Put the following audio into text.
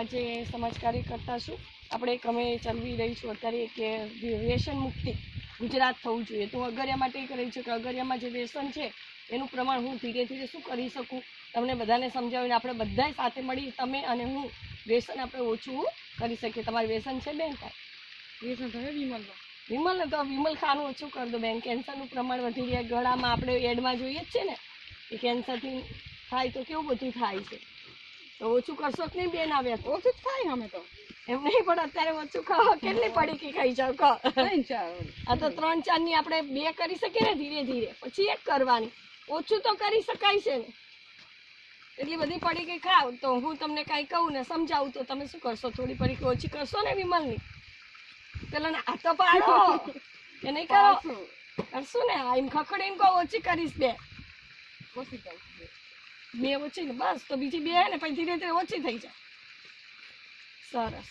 આજે સમાજ કાર્યકર્તા છું આપણે એક અમે ચલવી રહી છું અત્યારે કે વ્યસન મુક્તિ ગુજરાત થવું જોઈએ. તો અગરિયા માટે એક રહી છું કે અગરિયામાં જે વ્યસન છે એનું પ્રમાણ હું ધીરે ધીરે શું કરી શકું? તમને બધાને સમજાવીને આપણે બધાય સાથે મળી તમે અને હું વ્યસન આપણે ઓછું કરી શકીએ. તમારું વ્યસન છે બેન કાંઈ? વ્યસન વિમલ વિમલનો. વિમલને તો વિમલ ખાનું ઓછું કરી દો બેન. કેન્સરનું પ્રમાણ વધી રહ્યા. ગળામાં આપણે એડમાં જોઈએ જ છે ને? કે કેન્સરથી થાય તો કેવું બધું થાય છે? તો ઓછું કરશો કે નહીં બેન આવ્યા ઓછું જ થાય અમે તો. એમ નહીં પણ અત્યારે ઓછું ખાવા કેટલી પડી કે ખાઈ જાવ કહો. આ તો ત્રણ ચારની આપણે બે કરી શકીએ ને ધીરે ધીરે. પછી એક કરવાની. ઓછું તો કરી શકાય છે ને. એટલી બધી પડી કે ખાવ. તો હું તમને કાંઈ કહું ને સમજાવું તો તમે શું કરશો? થોડી પડી ઓછી કરશો ને વિમલની? પેલા ને આ તો પાડો. એ નહીં કરો. કરશું ને. આ એમ ખખડીને કહો ઓછી કરીશ બે. ઓછી છે. બે ઓછી ને બસ, તો બીજી બે ને પછી ધીરે ધીરે ઓછી થઈ જાય. સરસ.